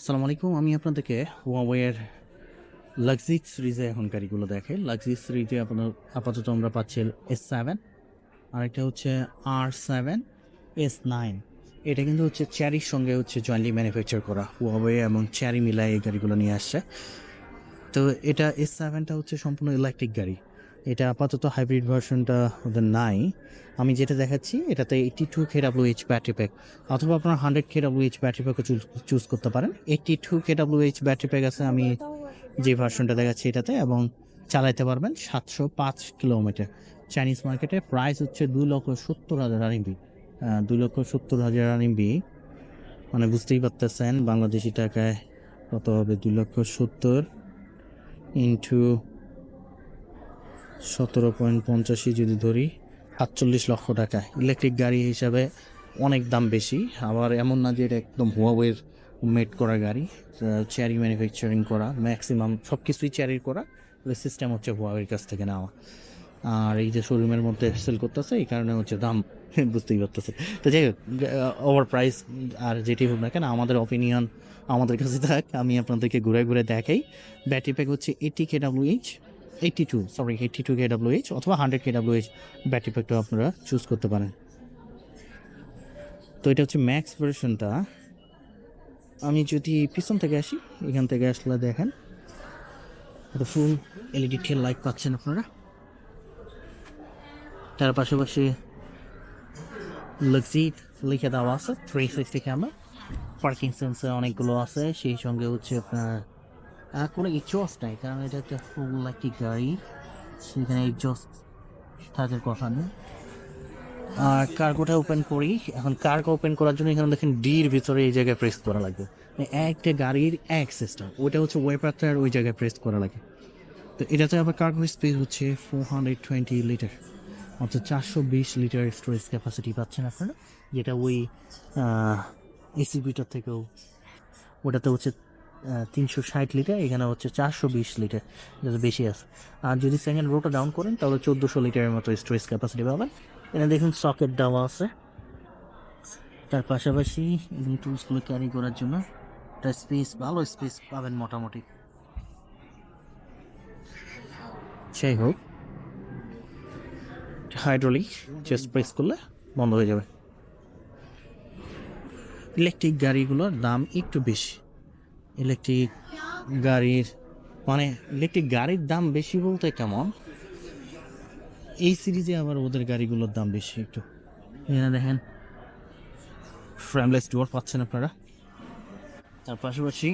আসসালামু আলাইকুম। আমি আপনাদেরকে হুয়াওয়ের লাক্সিক সিরিজে এখন গাড়িগুলো দেখে লাক্সিক সিরিজে আপনার আপাতত আমরা পাচ্ছি এস সেভেন আর আরেকটা হচ্ছে আর সেভেন এস নাইন এটা কিন্তু হচ্ছে চ্যারির সঙ্গে হচ্ছে জয়েন্টলি ম্যানুফ্যাকচার করা হুয়াওয়ে এবং চ্যারি মিলায় এই গাড়িগুলো নিয়ে আসছে। তো এটা এস সেভেনটা হচ্ছে সম্পূর্ণ ইলেকট্রিক গাড়ি। এটা আপাতত হাইব্রিড ভার্সনটা ওদের নাই। আমি যেটা দেখাচ্ছি, এটাতে eighty two K W H battery pack অথবা আপনার hundred K W H battery প্যাকও choose করতে পারেন। Eighty two K W H battery pack আছে আমি যে ভার্সনটা দেখাচ্ছি এটাতে এবং চালাতে পারবেন সাতশো পাঁচ কিলোমিটার চাইনিজ মার্কেটে প্রাইস হচ্ছে দুই লক্ষ সত্তর হাজার আরএমবি দুই লক্ষ সত্তর হাজার আরএমবি মানে বুঝতেই পারতেছেন, বাংলাদেশি টাকায় কত হবে? দুই লক্ষ সত্তর ইন্টু সতেরো পয়েন্ট পঞ্চাশি যদি ধরি, সাতচল্লিশ লক্ষ টাকা। ইলেকট্রিক গাড়ি হিসাবে অনেক দাম বেশি। আবার এমন না যে এটা একদম হুয়াওয়ের মেড করা গাড়ি চেয়ারি ম্যানুফ্যাকচারিং করা ম্যাক্সিমাম সব কিছুই চেয়ারির করা সিস্টেম হচ্ছে হুয়াওয়ের কাছ থেকে নেওয়া। আর এই যে শোরুমের মধ্যে সেল করতেছে, এই কারণে হচ্ছে দাম, বুঝতেই পারতেছে তো যাই হোক ওভার প্রাইস আর যেটি হোক না কেন, আমাদের অপিনিয়ন আমাদের কাছে থাক, আমি আপনাদেরকে ঘুরে ঘুরে দেখাই। ব্যাটারি প্যাক হচ্ছে eighty K W H eighty two sorry eighty two K W H অথবা hundred K W H battery প্যাকটাও আপনারা চুজ করতে পারেন। তো এটা হচ্ছে ম্যাক্স ভার্সনটা আমি যদি পিছন থেকে আসি, এখান থেকে আসলে দেখেন। ফুল এলইডি টেল লাইট পাচ্ছেন আপনারা। তার পাশাপাশি লক্সিট লিখে দেওয়া আছে three sixty camera parking sensor অনেকগুলো আছে, সেই সঙ্গে হচ্ছে আপনার কোনো এক্সস্ট নাই, কারণ এটা একটা ফুল একটি গাড়ি। সেখানে এক্সস্ট থাকার কথা নেই। আর কার্গোটা ওপেন করি। এখন কার্গো ওপেন করার জন্য এখানে দেখেন ডির ভিতরে এই জায়গায় প্রেস করা লাগবে। মানে একটা গাড়ির এক সিস্টেম ওইটা হচ্ছে ওয়েপারটার ওই জায়গায় প্রেস করা লাগে। তো এটাতে আবার কার্গো স্পেস হচ্ছে ফোর হান্ড্রেড টোয়েন্টি লিটার অর্থাৎ চারশো বিশ লিটার স্টোরেজ ক্যাপাসিটি পাচ্ছেন আপনারা। যেটা ওই এসিবিটার থেকেও। ওটাতে হচ্ছে তিনশো ষাট লিটার, এখানে হচ্ছে চারশো বিশ লিটার যেটা বেশি আছে। আর যদি সেকেন্ড রোটা ডাউন করেন, তাহলে চোদ্দোশো লিটারের মতো স্টোরেজ ক্যাপাসিটি পাবেন। এখানে দেখুন সকেট দেওয়া আছে। তার পাশাপাশি এই টুলসগুলো ক্যারি করার জন্য একটা স্পেস ভালো স্পেস পাবেন মোটামুটি। যাই হোক হাইড্রোলিক জাস্ট প্রেস করলে বন্ধ হয়ে যাবে। ইলেকট্রিক গাড়িগুলোর দাম একটু বেশি। ইলেকট্রিক গাড়ির মানে ইলেকট্রিক গাড়ির দাম বেশি বলতে কেমন? এই সিরিজে আবার ওদের গাড়িগুলোর দাম বেশি একটু। এখানে দেখেন ফ্রেমলেস ডোর পাচ্ছেন আপনারা। তার পাশাপাশি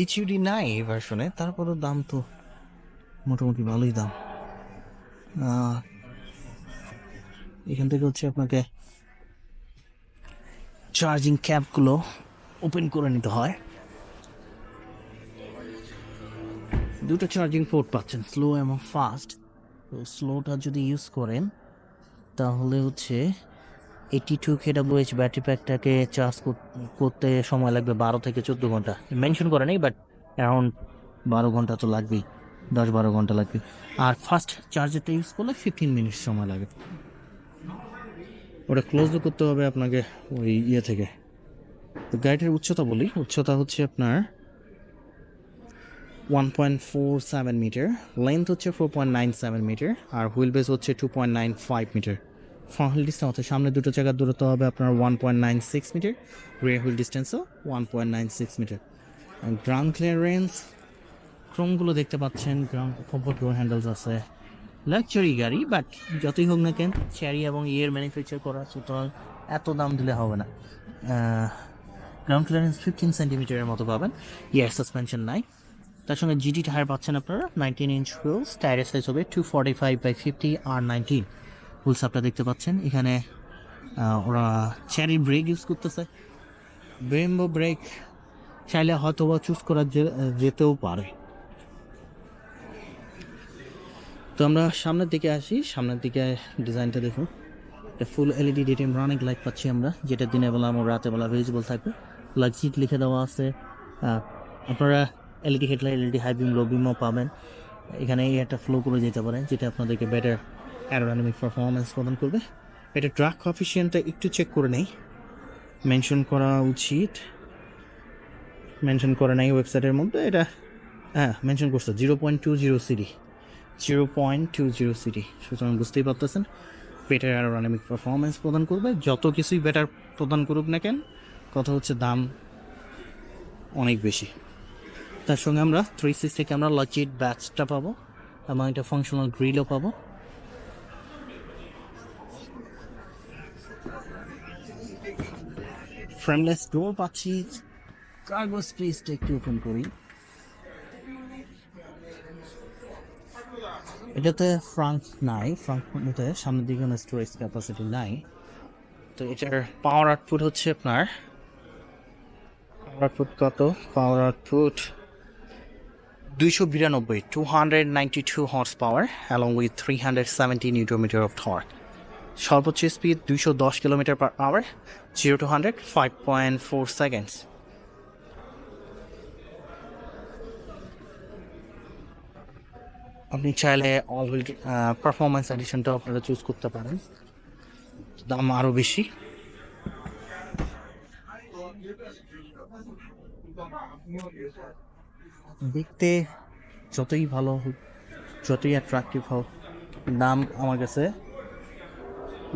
এইচইউডি নাই এই ভার্সনে তারপরেও দাম তো মোটামুটি ভালোই দাম। এখান থেকে হচ্ছে আপনাকে চার্জিং ক্যাপগুলো ওপেন করে নিতে হয়। দুটো চার্জিং পোর্ট পাচ্ছেন। স্লো এবং ফাস্ট তো স্লোটা যদি ইউজ করেন, তাহলে হচ্ছে eighty two K H battery প্যাকটাকে charge করতে সময় লাগবে বারো থেকে চোদ্দ ঘণ্টা। মেনশন করে নেই বাট অ্যারাউন্ড বারো ঘণ্টা তো লাগবেই। দশ বারো ঘণ্টা লাগবে। আর ফার্স্ট চার্জারটা ইউজ করলে ফিফটিন মিনিট সময় লাগে। ওটা ক্লোজও করতে হবে আপনাকে ওই ইয়ে থেকে। তো গাড়িটার উচ্চতা বলি। উচ্চতা হচ্ছে আপনার one point four seven metre length হচ্ছে four point nine seven metre আর হুইল বেস হচ্ছে two point nine five metre front wheel distance সামনে দুটো জায়গার দূরত্ব হবে আপনার one point nine six metre rear wheel ডিস্টেন্সও one point nine six metre ground clearance ক্রোমগুলো দেখতে পাচ্ছেন গ্রাউন্ড কম্পোর্ট ডোর হ্যান্ডেলস আছে। লাক্সারি গাড়ি বাট যতই হোক না কেন চেরি এবং ইয়ের ম্যানুফ্যাকচার করা সুতরাং এত দাম দিলে হবে না। গ্রাউন্ড ক্লিয়ারেন্স ফিফটিন সেন্টিমিটারের মতো পাবেন। ইয়ার সাসপেনশন নাই। তার সঙ্গে জিটি টায়ার পাচ্ছেন আপনারা নাইনটিন ইঞ্চ হুইলস টায়ারের সাইজ হবে two forty five by fifty R nineteen wheels আপনারা দেখতে পাচ্ছেন, এখানে ওরা চেরি ব্রেক ইউজ করতেছে। ব্রেম্বো ব্রেক চাইলে হয়তো বা চুজ করা যেতেও পারে। তো আমরা সামনের দিকে আসি, সামনের দিকে ডিজাইনটা দেখুন। এটা full LED daytime running light পাচ্ছি আমরা, যেটা দিনের বেলা আমার রাতে বেলা ভিজিবল থাকবে। লাইট লিখে দেওয়া আছে। আপনারা LED headlight, LED high beam, low বিমও পাবেন। এখানে এই একটা ফ্লো করে যেতে পারেন, যেটা আপনাদেরকে বেটার অ্যারোডাইনামিক পারফরমেন্স প্রদান করবে। এটা ট্রাক কফিসিয়েন্টটা একটু চেক করে নেই। মেনশন করা উচিত। মেনশন করে নাই ওয়েবসাইটের মধ্যে। এটা হ্যাঁ মেনশন করছে। Zero point two zero CD zero point two zero CD সুতরাং বুঝতেই পারতেছেন বেটার অ্যারোডাইনামিক পারফরমেন্স প্রদান করবে। যত কিছুই বেটার প্রদান করুক না কেন, কথা হচ্ছে দাম অনেক বেশি। তার সঙ্গে আমরা থ্রি সিক্সটি ক্যামেরা লচিট ব্যাচটা পাবো এবং একটা ফাংশনাল গ্রিলও পাবো। ফ্রেমলেস ডোর পাচ্ছি কার্গো স্পেসটা একটু ওপেন করি। এটাতে ফ্রাঙ্ক নাই ফ্রাঙ্ক মধ্যে সামনের দিকে কোনো স্টোরেজ ক্যাপাসিটি নাই। তো এটার পাওয়ার আউটপুট হচ্ছে আপনার পাওয়ার আউটপুট কত? পাওয়ার আউটপুট দুইশো বিরানব্বই two hundred ninety two horse power along with three hundred seventy newton metre of torque সর্বোচ্চ স্পিড দুইশো দশ kilometre per hour zero to hundred five point four seconds আপনি চাইলে অল হুইল পারফরমেন্স এডিশনটাও আপনারা choose করতে পারেন। দাম আরও বেশি। দেখতে যতই ভালো হোক, যতই অ্যাট্রাকটিভ হোক দাম আমার কাছে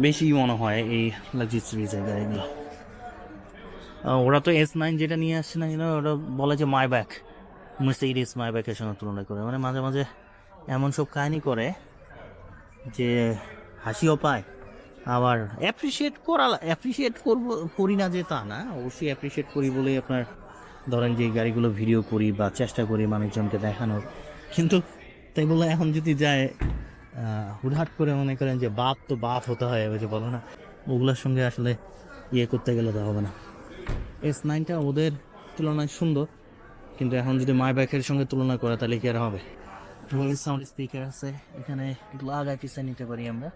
বেশি মনে হয় এই লাক্সারি সিরিজের গাড়িগুলো। ওরা তো এস নাইন যেটা নিয়ে আসছে না যেন ওরা বলে যে মাই ব্যাক মার্সিডিস মাই ব্যাকের সঙ্গে তুলনা করে। মানে মাঝে মাঝে এমন সব কাহিনী করে যে হাসিও পায়, আবার অ্যাপ্রিসিয়েট করা অ্যাপ্রিসিয়েট করব করি না যে তা না, অবশ্যই অ্যাপ্রিসিয়েট করি বলেই আপনার ধরেন যে গাড়িগুলো ভিডিও করি বা চেষ্টা করি মানুষজনকে দেখানোর। কিন্তু তাই বলে এখন যদি যায় হুটহাট করে মনে করেন যে বাপ তো বাপ হতে হয়, ওই যে বলো না, ওগুলোর সঙ্গে আসলে ইয়ে করতে গেলে তো হবে না। এস নাইনটা ওদের তুলনায় সুন্দর, কিন্তু এখন যদি মাই ব্যাকের সঙ্গে তুলনা করে তাহলে কি আর হবে? সাউন্ড স্পিকার আছে, এখানে লাগাই পিছিয়ে নিতে পারি আমরা।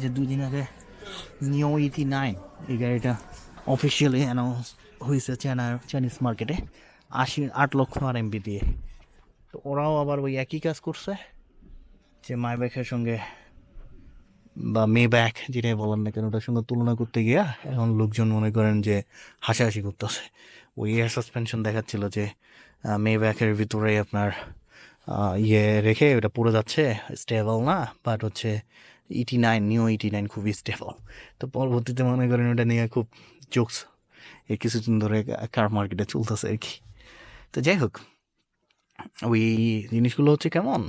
যে দুদিন আগে নিও ইটি নাইন এই গাড়িটা অফিসিয়ালি অ্যানাউন্স হয়েছে চায়না চাইনিজ মার্কেটে আশি আট লক্ষ আর এমবি দিয়ে। তো ওরাও আবার ওই একই কাজ করছে, যে মাই ব্যাকের সঙ্গে বা মে ব্যাক যেটাই বলেন না কেন, ওটার সঙ্গে তুলনা করতে গিয়া এখন লোকজন মনে করেন যে হাসাহাসি করতেছে। ওই এয়ার সাসপেনশন দেখাচ্ছিল যে মে ব্যাকের ভিতরে আপনার ইয়ে রেখে ওটা পুরো যাচ্ছে স্টেবল না বাট হচ্ছে ET nine new ET nine খুবই স্টেবল তো পরবর্তীতে মনে করেন ওটা নিয়ে খুব জোকস এই কিছুদিন ধরে কার মার্কেটে চলতেছে আর কি। তো যাই হোক, ওই জিনিসগুলো হচ্ছে কেমন?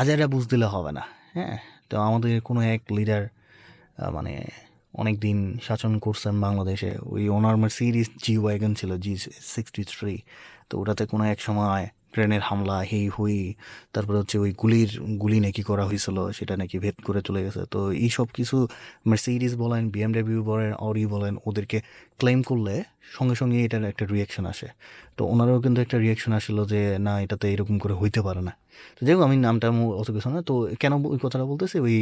আজারা বুঝ দিলে হবে না হ্যাঁ? তো আমাদের কোনো এক লিডার মানে অনেক দিন শাসন করছেন বাংলাদেশে। ওই ওনার সিরিজ জি ওয়াগন ছিল জি সিক্সটি থ্রি তো ওটাতে কোনো এক সময় ট্রেনের হামলা, হেই হুই, তারপরে হচ্ছে ওই গুলির, গুলি নাকি করা হয়েছিল, সেটা নাকি ভেদ করে চলে গেছে। তো এই সব কিছু মার্সিডিস বলেন বিএমডাব্লিউ বলেন অরি বলেন, ওদেরকে ক্লেম করলে সঙ্গে সঙ্গে এটার একটা রিয়াকশন আসে। তো ওনারও কিন্তু একটা রিয়াকশন আসলো যে, না, এটাতে এরকম করে হইতে পারে না। তো যাই হোক, আমি নামটা অত কিছু না, তো কেন ওই কথাটা বলতেছি, ওই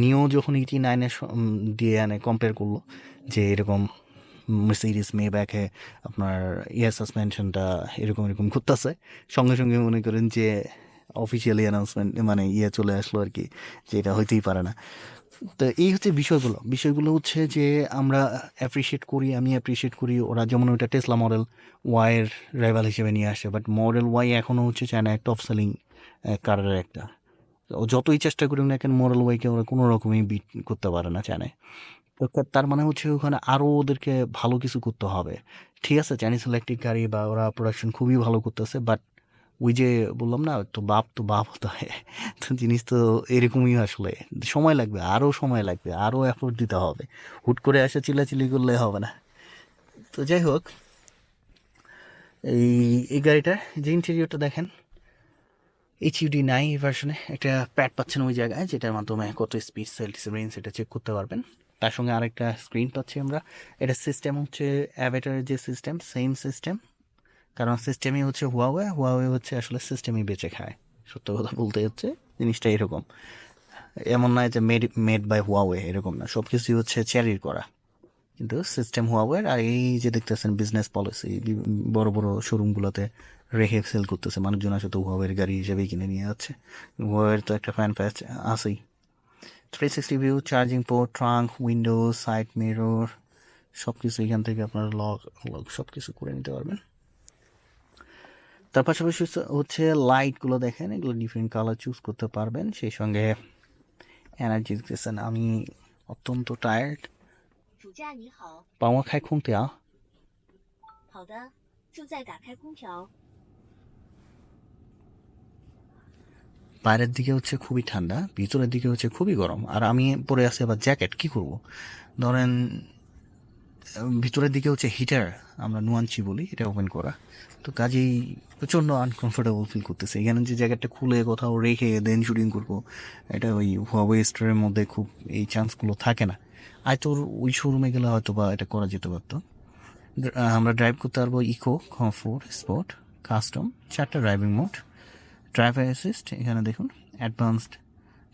নিও যখন ইটি নাইনের দিয়ে আনে কম্পেয়ার করল যে এরকম মার্সিডিস মে ব্যাকে আপনার ইয়ার সাসপেনশনটা এরকম এরকম করতেছে। সঙ্গে সঙ্গে মনে করেন যে অফিসিয়ালি অ্যানাউন্সমেন্ট মানে ইয়ে চলে আসলো আর কি, যে এটা হইতেই পারে না। তো এই হচ্ছে বিষয়গুলো। বিষয়গুলো হচ্ছে যে আমরা অ্যাপ্রিসিয়েট করি, আমি অ্যাপ্রিসিয়েট করি, ওরা যেমন ওইটা টেসলা মডেল ওয়াইয়ের রাইভাল হিসেবে নিয়ে আসে বাট মডেল ওয়াই এখনও হচ্ছে চায়না টপ সেলিং কারের একটা। যতই চেষ্টা করুক না কেন মডেল ওয়াইকে ওরা কোনো রকমই বিট করতে পারে না চায়নায় তার মানে হচ্ছে ওখানে আরও ওদেরকে ভালো কিছু করতে হবে। ঠিক আছে চাইনিজ ইলেকট্রিক গাড়ি বা ওরা প্রোডাকশন খুবই ভালো করতেছে বাট ওই যে বললাম না, তো বাপ তো বাপ হতে হয় তো জিনিস তো এরকমই আসলে। সময় লাগবে আরও সময় লাগবে আরও এফোর্ট দিতে হবে। হুট করে এসে চিল্লাচিল্লি করলে হবে না। তো যাই হোক, এই এই গাড়িটার যে ইন্টেরিয়রটা দেখেন এইচইউডি নাই ভার্সনে একটা প্যাড পাচ্ছেন ওই জায়গায়, যেটার মাধ্যমে কত স্পিড সেলস রেঞ্জ এটা চেক করতে পারবেন। তার সঙ্গে আরেকটা স্ক্রিন পাচ্ছি আমরা। এটা সিস্টেম হচ্ছে অ্যাভেটারের যে সিস্টেম সেম সিস্টেম কারণ সিস্টেমই হচ্ছে হুয়াওয়ে হুয়াওয়ে হচ্ছে আসলে সিস্টেমই বেঁচে খায়। সত্য কথা বলতে হচ্ছে, জিনিসটা এরকম। এমন নয় যে মেড মেড বাই হুয়াওয়ে এরকম না। সব কিছুই হচ্ছে চ্যারির করা। কিন্তু সিস্টেম হুয়াওয়ের আর এই যে দেখতেছেন বিজনেস পলিসি বড় বড় শোরুমগুলোতে রেখে সেল করতেছে। মানুষজন আসে তো হুয়াওয়ের গাড়ি হিসেবেই কিনে নিয়ে যাচ্ছে। হুয়াওয়ের তো একটা ফ্যান প্যাচ আছেই। three sixty view charging port trunk window side mirror সব কিছু এখান থেকে আপনার লগ লগ সব কিছু করে নিতে পারবেন তার পাশাপাশি হচ্ছে- হচ্ছে লাইটগুলো দেখেন এগুলো ডিফারেন্ট কালার চুজ করতে পারবেন সেই সঙ্গে এনার্জি দিতেছেন আমি অত্যন্ত টায়ার্ড 主驾你好， পাওয়া খাই খুনতে আ 好的，正在打开空调。 বাইরের দিকে হচ্ছে খুবই ঠান্ডা, ভিতরের দিকে হচ্ছে খুবই গরম। আর আমি পরে আছি আবার জ্যাকেট, কি করব? ধরেন ভিতরের দিকে হচ্ছে হিটার আমরা নুয়ানচি বলি, এটা ওপেন করা। তো কাজেই প্রচণ্ড আনকমফোর্টেবল ফিল করতেছে। এখানে যে জ্যাকেটটা খুলে কোথাও রেখে দেন শুটিং করব, এটা ওই হুয়াওয়ে স্টোরের মধ্যে খুব এই চান্সগুলো থাকে না। আয় তোর ওই শোরুমে গেলে হয়তো বা এটা করা যেতে পারতো। আমরা ড্রাইভ করতে পারব ইকো কমফোর্ট স্পোর্ট কাস্টম চারটা ড্রাইভিং মোড ড্রাইভার অ্যাসিস্ট এখানে দেখুন advanced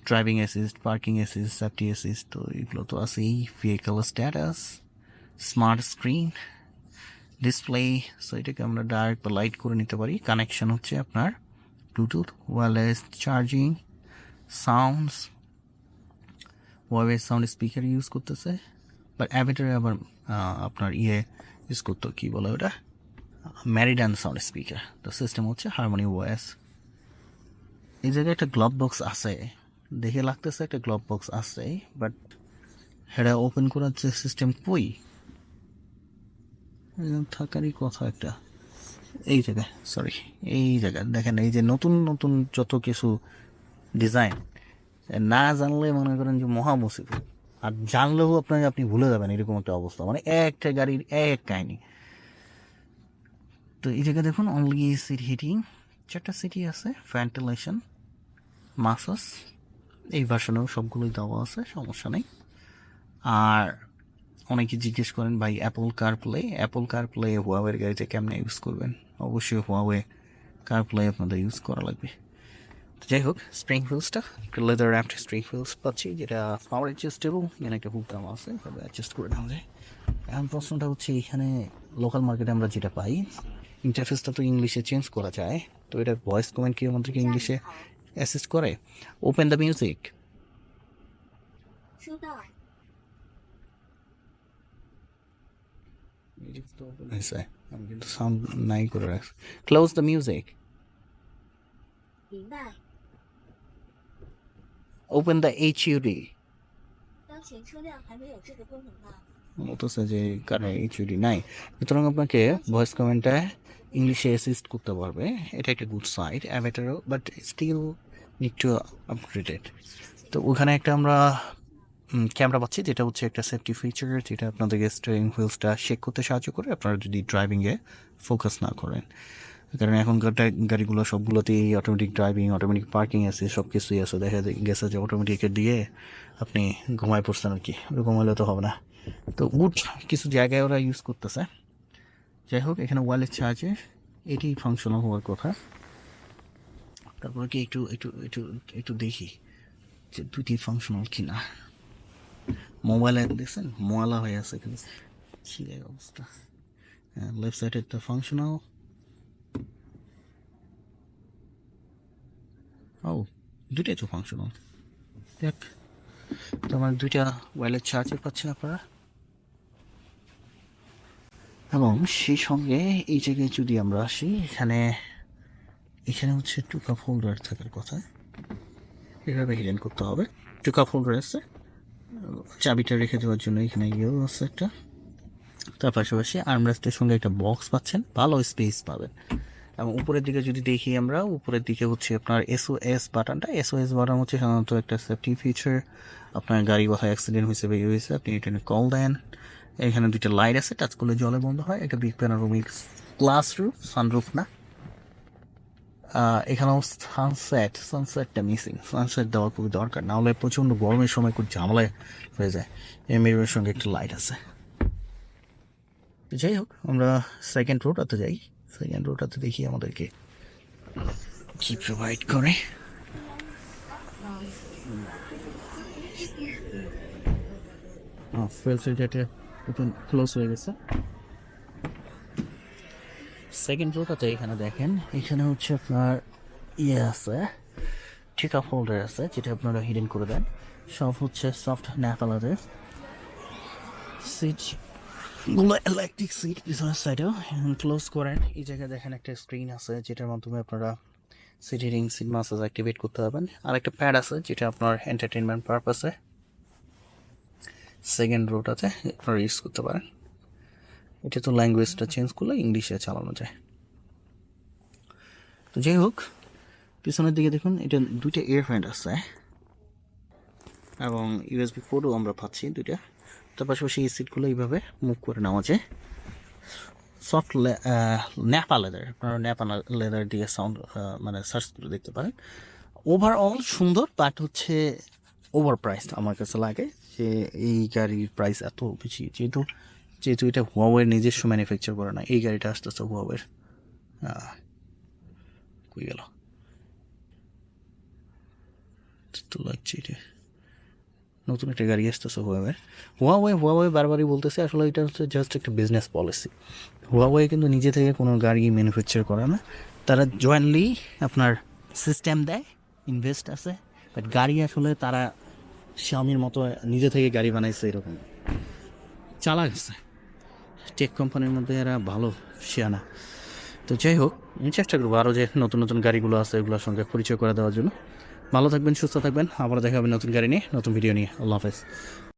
driving assist parking assist safety assist তো এগুলো তো আছেই vehicle status smart screen display so এটাকে আমরা ডাইরেক্ট বা লাইট করে নিতে পারি। কানেকশন হচ্ছে আপনার bluetooth wireless charging sounds wireless sound speaker use করতেছে বাট অ্যাভেটারে আবার আপনার ইয়ে ইউজ করতো, কী বলে ওটা? ম্যারিডান সাউন্ড স্পিকার তো সিস্টেম হচ্ছে হারমোনি ওয়েস এই জায়গায় একটা গ্লোভ বক্স আছে। দেখে লাগতেছে একটা গ্লোভ বক্স আছে বাট হেডা ওপেন করার যে সিস্টেম কই? থাকারই কথা একটা। এই জায়গায় সরি এই জায়গায়। দেখেন, এই যে নতুন নতুন যত কিছু ডিজাইন না জানলে মনে করেন যে মহা মুসিবত। আর জানলেও আপনাকে আপনি ভুলে যাবেন এরকম একটা অবস্থা। মানে একটা গাড়ির এক কাহিনি। তো এই জায়গায় দেখুন অনলি সিট হিটিং চারটা সিটি আছে ভেন্টিলেশন মাসাস, এই ভার্সনেও সবগুলোই দেওয়া আছে, সমস্যা নেই। আর অনেকে জিজ্ঞেস করেন, ভাই Apple car play Apple car play হুয়াওয়ের গাড়িতে কেমনে ইউজ করবেন? অবশ্যই হুয়াওয়ে কার প্লে আপনাদের ইউজ করা লাগবে। তো যাই হোক স্প্রিং হুইলসটা লেদার র্যাপড স্প্রিং হুইলস পাচ্ছি, যেটা পাওয়ার অ্যাডজাস্টেবল এখানে একটা হুক দাম আছে তবে অ্যাডজাস্ট করে নেওয়া যায়। এখন প্রশ্নটা হচ্ছে, এখানে লোকাল মার্কেটে আমরা যেটা পাই ইন্টারফেসটা তো ইংলিশে চেঞ্জ করা যায়, তো এটা ভয়েস কমেন্ট কি আমাদেরকে ইংলিশে অ্যাসিস্ট করে ওপেন দ্য মিউজিক 收到， মিউজিক তো ওপেন হয়েছে আমি কিন্তু সাউন্ড নাই করে রাখছি close the music 明白。 open the H U D 当前车辆还没有这个功能呢。 বলতেছে যে কারণে এইচডি নাই সুতরাং আপনাকে ভয়েস কমেন্টটা ইংলিশে অ্যাসিস্ট করতে পারবে। এটা একটা good side অ্যাভেটারও but still need to upgraded তো ওখানে একটা আমরা ক্যামেরা পাচ্ছি, যেটা হচ্ছে একটা সেফটি ফিচার যেটা আপনাদেরকে স্টিয়ারিং হুইলসটা শেক করতে সাহায্য করে। আপনারা যদি ড্রাইভিংয়ে ফোকাস না করেন। কারণ এখনকার গাড়িগুলো সবগুলোতেই অটোমেটিক ড্রাইভিং অটোমেটিক পার্কিং আছে সব কিছুই আছে। দেখা গেছে যে অটোমেটিকে দিয়ে আপনি ঘুমায় পড়ছেন আর কি। ওরকম হলে তো হবে না। তো উড কিছু জায়গায় ওরা ইউজ করতেছে। যাই হোক এখানে ওয়ালেট চার্জের এটি ফাংশনাল হওয়ার কথা। তারপর কি একটু একটু একটু একটু দেখি যে দুটি ফাংশনাল কিনা। মোবাইলে দেখছেন? ময়লা হয়ে আছে এখানে। কি অবস্থা? লেফট সাইডেরটা ফাংশনাল ও, দুটাই তো ফাংশনাল দেখ তোমার দুইটা ওয়ালেট চার্জার পাচ্ছেন আপনারা? এবং সেই সঙ্গে এই জায়গায় যদি আমরা আসি, এখানে এখানে হচ্ছে টু কাপ হোল্ডার থাকার কথা। এভাবে হিডেন করতে হবে। টু কাপ হোল্ডার আছে। চাবিটা রেখে দেওয়ার জন্য এখানে ইয়েও আছে একটা। তার পাশাপাশি আর্মরেস্টের সঙ্গে একটা বক্স পাচ্ছেন। ভালো স্পেস পাবেন। এবং উপরের দিকে যদি দেখি আমরা, উপরের দিকে হচ্ছে আপনার এসওএস বাটনটা এসওএস বাটন হচ্ছে সাধারণত একটা সেফটি ফিচার আপনার গাড়ি কোথাও অ্যাক্সিডেন্ট হয়েছে বা ইয়ে হয়েছে, আপনি এটা কল দেন। এখানে দুইটা লাইট আছে টাচ করলে জলে বন্ধ হয়। এটা big panoramic glass roof sunroof না। এখানেও সানসেট সানসেটটা মিসিং সানসেট দেওয়া খুবই দরকার, না হলে প্রচণ্ড গরমের সময় খুব ঝামেলায় হয়ে যায়। এই মিররের সঙ্গে একটা লাইট আছে। যাই হোক, আমরা সেকেন্ড রোডাতে যাই। সেকেন্ড রোডাতে দেখি আমাদেরকে কি প্রোভাইড করে। ফিল্টারটা ওপেন ক্লোজ হয়ে গেছে। সেকেন্ড রোটাতে এখানে দেখেন। এখানে হচ্ছে আপনার ইয়ে আছে, ঠিক আপ হোল্ডার আছে, যেটা আপনারা হিডেন করে দেন। সব হচ্ছে সফট ন্যাপালাদের সিটগুলো ইলেকট্রিক সিট পিছনের সাইডেও ক্লোজ করেন। এই জায়গায় দেখেন একটা স্ক্রিন আছে, যেটার মাধ্যমে আপনারা seat heating seat massage activate করতে পারবেন। আর একটা প্যাড আছে, যেটা আপনার এন্টারটেনমেন্ট পারপাসে সেকেন্ড রোটাতে আপনারা ইউজ করতে পারেন। এটা তো ল্যাঙ্গুয়েজটা চেঞ্জ করলে ইংলিশে চালানো যায়। তো যাই হোক, পিছনের দিকে দেখুন, এটা দুইটা এয়ার ফ্যান আছে, এবং ইউএসবি পোর্টও আমরা পাচ্ছি দুইটা। তার পাশাপাশি এই সিটগুলো এইভাবে মুভ করে নেওয়া যায় সফট ন্যাপা লেদার আপনারা ন্যাপা লেদার দিয়ে সাউন্ড মানে সার্চ করে দেখতে পারেন। ওভারঅল সুন্দর বাট হচ্ছে ওভার প্রাইস আমার কাছে লাগে। যে এই গাড়ির প্রাইস এত বেশি, যেহেতু যেহেতু এটা হুয়াওয়ের নিজস্ব ম্যানুফ্যাকচার করে না, এই গাড়িটা আসতেছে হুয়াওয়ের কই গেল? তো লাগছে এটা। নতুন একটা গাড়ি আসতেছে হুয়াওয়ে হুয়াওয়ে হুয়াওয়ে বারবারই বলতেছে, আসলে এটা হচ্ছে জাস্ট একটা বিজনেস পলিসি হুয়াওয়ে কিন্তু নিজে থেকে কোনো গাড়ি ম্যানুফ্যাকচার করে না। তারা জয়েন্টলি আপনার সিস্টেম দেয় ইনভেস্ট আছে বাট গাড়ি আসলে তারা স্বামীর মতো নিজে থেকে গাড়ি বানাইছে এরকম। চালা গেছে টেক কোম্পানির মধ্যে এরা ভালো, শিয়ানা। তো যাই হোক, আমি চেষ্টা করব আরও যে নতুন নতুন গাড়িগুলো আছে ওগুলোর সঙ্গে পরিচয় করে দেওয়ার জন্য। ভালো থাকবেন, সুস্থ থাকবেন। আবার দেখা হবে নতুন গাড়ি নিয়ে, নতুন ভিডিও নিয়ে। আল্লাহ হাফেজ।